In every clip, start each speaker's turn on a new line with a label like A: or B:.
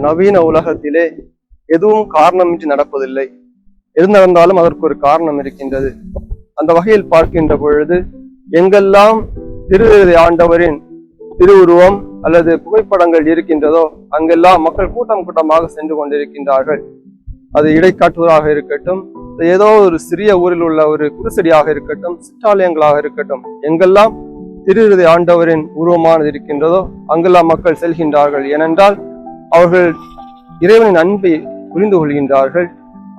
A: நவீன உலகத்திலே எதுவும் காரணமின்றி நடப்பதில்லை. எது நடந்தாலும் அதற்கு ஒரு காரணம் இருக்கின்றது. அந்த வகையில் பார்க்கின்ற பொழுது எங்கெல்லாம் திரு ஆண்டவரின் திருவுருவம் அல்லது புகைப்படங்கள் இருக்கின்றதோ அங்கெல்லாம் மக்கள் கூட்டம் கூட்டமாக சென்று கொண்டிருக்கின்றார்கள். அது இடைக்காட்டுவதாக இருக்கட்டும் ஏதோ ஒரு சிறிய ஊரில் உள்ள ஒரு குருசடியாக இருக்கட்டும் சிற்றாலயங்களாக இருக்கட்டும் எங்கெல்லாம் திருவிருதி ஆண்டவரின் உருவமானது இருக்கின்றதோ அங்கெல்லாம் மக்கள் செல்கின்றார்கள். ஏனென்றால் அவர்கள் இறைவனின் அன்பை புரிந்து கொள்கின்றார்கள்.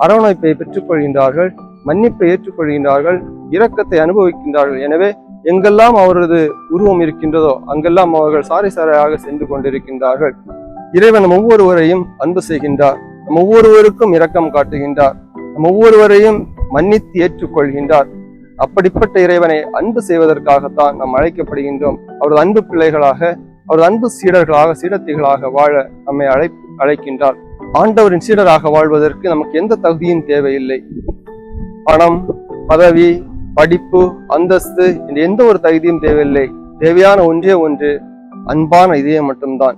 A: அரவணைப்பை பெற்றுக்கொள்கின்றார்கள் மன்னிப்பை ஏற்றுக்கொள்கின்றார்கள் இரக்கத்தை அனுபவிக்கின்றார்கள். எனவே எங்கெல்லாம் அவரது உருவம் இருக்கின்றதோ அங்கெல்லாம் அவர்கள் சாரி சாரையாக சென்று கொண்டிருக்கின்றார்கள். இறைவன் நம் ஒவ்வொருவரையும் அன்பு செய்கின்றார். நம் ஒவ்வொருவருக்கும் இரக்கம் காட்டுகின்றார். நம் ஒவ்வொருவரையும் மன்னித்து ஏற்றுக்கொள்கின்றார். அப்படிப்பட்ட இறைவனை அன்பு செய்வதற்காகத்தான் நாம் அழைக்கப்படுகின்றோம். அவரது அன்பு பிள்ளைகளாக அவரது அன்பு சீடர்களாக சீடத்திகளாக வாழ நம்மை அழை அழைக்கின்றார். ஆண்டவரின் சீடராக வாழ்வதற்கு நமக்கு எந்த தகுதியும் தேவையில்லை. பணம் பதவி படிப்பு அந்தஸ்து என்ற எந்த ஒரு தகுதியும் தேவையில்லை. தேவையான ஒன்றே ஒன்று அன்பான இதயம் மட்டும்தான்.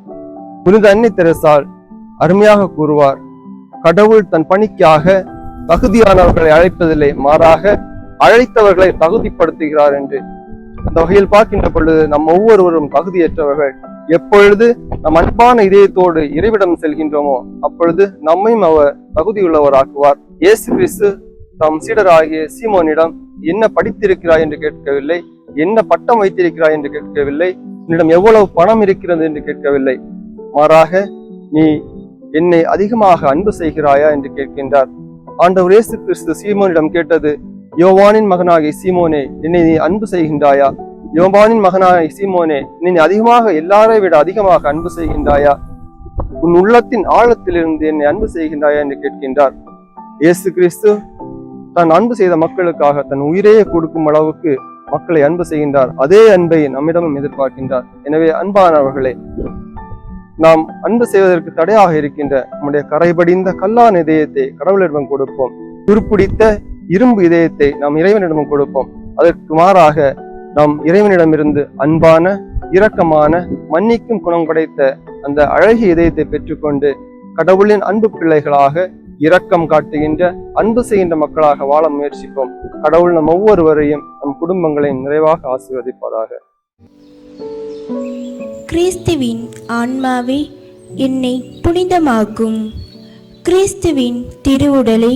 A: புனித அன்னை தெரசால் அருமையாக கூறுவார் கடவுள் தன் பணிக்காக தகுதியானவர்களை அழைப்பதில்லை மாறாக அழைத்தவர்களை தகுதிப்படுத்துகிறார் என்று. அந்த வகையில் பார்க்கின்ற பொழுது நம் ஒவ்வொருவரும் தகுதியற்றவர்கள். எப்பொழுது நம் அன்பான இதயத்தோடு இறைவிடம் செல்கின்றோமோ அப்பொழுது நம்மையும் அவர் தகுதியுள்ளவராக்குவார். இயேசு கிறிஸ்து தம் சீடராகிய சீமோனிடம் என்ன படித்திருக்கிறாய்? என்று கேட்கவில்லை. என்ன பட்டம் வைத்திருக்கிறாய்? என்று கேட்கவில்லை. உன்னிடம் எவ்வளவு பணம் இருக்கிறது? என்று கேட்கவில்லை. மாறாக நீ என்னை அதிகமாக அன்பு செய்கிறாயா? என்று கேட்கின்றார். ஆண்டவர் இயேசு கிறிஸ்து சீமோனிடம் கேட்டது யோவானின் மகனாகிய சீமோனே என்னை நீ அன்பு செய்கின்றாயா? யோபானின் மகனான சீமோனே நீ அதிகமாக எல்லாரை விட அதிகமாக அன்பு செய்கின்றாயா? உன் உள்ளத்தின் ஆழத்திலிருந்து என்னை அன்பு செய்கின்றாயா என்று கேட்கின்றார். இயேசு கிறிஸ்து தான் அன்பு செய்த மக்களுக்காக தன் உயிரையே கொடுக்கும் அளவுக்கு மக்களை அன்பு செய்கின்றார். அதே அன்பை நம்மிடமும் எதிர்பார்க்கின்றார். எனவே அன்பானவர்களே நாம் அன்பு செய்வதற்கு தடையாக இருக்கின்ற நம்முடைய கரைபடிந்த கல்லான இதயத்தை கடவுளிடம் கொடுப்போம். துருப்பிடித்த இரும்பு இதயத்தை நாம் இறைவனிடமும் கொடுப்போம். அதற்கு மாறாக நாம் இறைவனிடமிருந்து அன்பான இரக்கமான மன்னிக்கும் குணம் படைத்த அந்த அழகிய இதயத்தை பெற்றுக்கொண்டு கடவுளின் அன்பு பிள்ளைகளாக இரக்கம் காட்டுகின்ற அன்பு செய்கின்ற மக்களாக வாழ முயற்சிப்போம். கடவுள் நம் ஒவ்வொருவரையும் நம் குடும்பங்களையும் நிறைவாக ஆசீர்வதிப்பதாக
B: கிறிஸ்துவின் ஆன்மாவே என்னை புனிதமாக்கும். கிறிஸ்துவின் திருவுடலை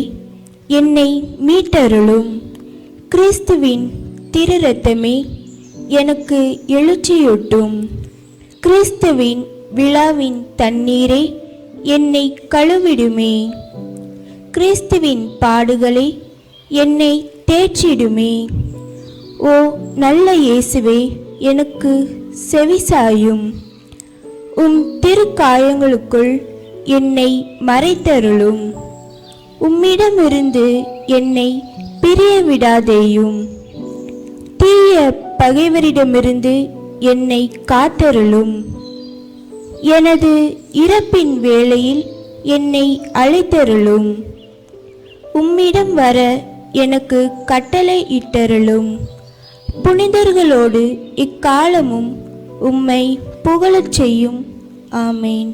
B: என்னை மீட்டருளும். கிறிஸ்துவின் திரு ரத்தமே எனக்கு எழுச்சியூட்டும். கிறிஸ்துவின் விழாவின் தண்ணீரே என்னை கழுவிடுமே. கிறிஸ்துவின் பாடுகளே என்னை தேற்றிடுமே. ஓ நல்ல இயேசுவே எனக்கு செவிசாயும். உம் திருக்காயங்களுக்குள் என்னை மறைத்தருளும். உம்மிடமிருந்து என்னை பிரிய விடாதேயும் தீய பகைவரிடமிருந்து என்னை காத்தருளும். எனது இறப்பின் வேளையில் என்னை அழைத்தருளும். உம்மிடம் வர எனக்கு கட்டளை இட்டருளும். புனிதர்களோடு இக்காலமும் உம்மை புகழச் செய்யும். ஆமேன்.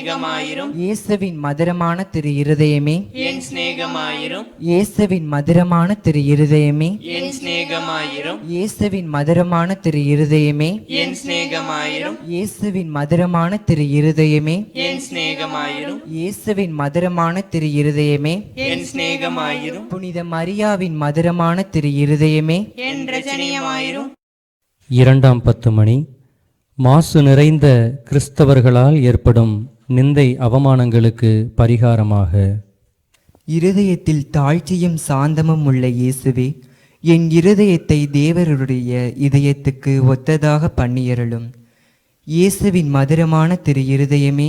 C: சிநேகமாயிரும்.
D: இயேசுவின் மதுரமான திரு இருதயமே.
C: என் சிநேகமாயிரும்.
D: இயேசுவின் மதுரமான திரு இருதயமே.
C: என் சிநேகமாயிரும்.
D: இயேசுவின் மதுரமான திரு இருதயமே.
C: என் சிநேகமாயிரும்.
D: இயேசுவின் மதுரமான திரு இருதயமே.
C: என் சிநேகமாயிரும்.
D: இயேசுவின் மதுரமான திரு இருதயமே.
C: என் சிநேகமாயிரும்.
D: புனித மரியாவின் மதுரமான திரு இருதயமே.
C: என் ரச்சனியமாயிரும்
E: இரண்டாம் பத்து மணி. மாசு நிறைந்த கிறிஸ்தவர்களால் ஏற்படும் நிந்தை அவமானங்களுக்கு பரிகாரமாக.
D: இருதயத்தில் தாழ்ச்சியும் சாந்தமும் உள்ள இயேசுவே என் இருதயத்தை தேவருடைய இதயத்துக்கு ஒத்ததாக பண்ணியருளும். இயேசுவின் மதுரமான திரு இருதயமே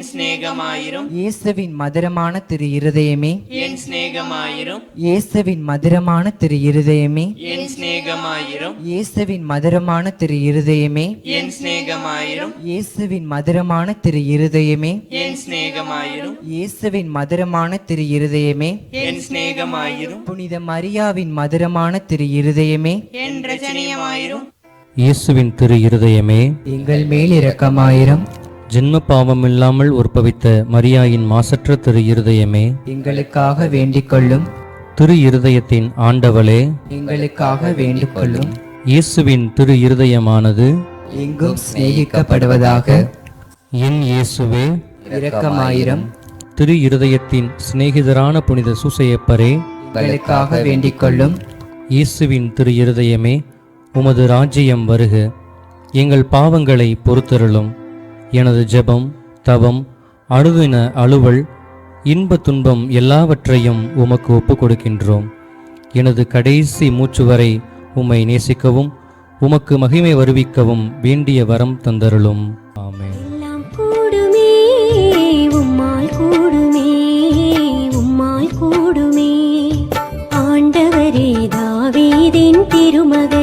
C: சிநேகமாயிரும்
D: இயேசுவின் மதுரமான திரு இருதயமே.
C: என் சிநேகமாயிரும்
D: இயேசுவின் மதுரமான திரு இருதயமே.
C: என் சிநேகமாயிரும்
D: இயேசுவின் மதுரமான திரு இருதயமே.
C: என் சிநேகமாயிரும்
D: இயேசுவின் மதுரமான திரு இருதயமே.
C: என் சிநேகமாயிரும்
D: இயேசுவின் மதுரமான திரு இருதயமே.
C: என் சிநேகமாயிரும்
D: புனித மரியாவின் மதுரமான திரு இருதயமே.
C: என் ரச்சனியமாயிரும்
E: இயேசுவின் திரு இருதயமே.
D: எங்கள் மேல் இரக்கமாயிரம்.
E: ஜென்ம பாவமில்லாமல் உற்பவித்த மரியாயின் மாசற்ற திரு இருதயமே
D: எங்களுக்காக வேண்டிக்கொள்ளும்
E: திரு இருதயத்தின் ஆண்டவளே
D: எங்களுக்காக வேண்டிக்கொள்ளும்
E: இயேசுவின் திரு இருதயமானது
D: எங்கும் சிநேகிக்கப்படுவதாக
E: என் இயேசுவே
D: இரக்கமாயிரம்.
E: திரு இருதயத்தின் சிநேகிதரான புனித சூசையப்பரே
D: எங்களுக்காக வேண்டிக்கொள்ளும்
E: இயேசுவின் திரு இருதயமே உமது ராஜ்யம் வருக. எங்கள் பாவங்களை பொறுத்தருளும். எனது ஜெபம் தவம் அணுதின அலுவல் இன்ப துன்பம் எல்லாவற்றையும் உமக்கு ஒப்புக் கொடுக்கின்றோம் எனது கடைசி மூச்சு வரை உம்மை நேசிக்கவும் உமக்கு மகிமை வருவிக்கவும் வேண்டிய வரம் தந்தருளும். ஆமே திருமகன்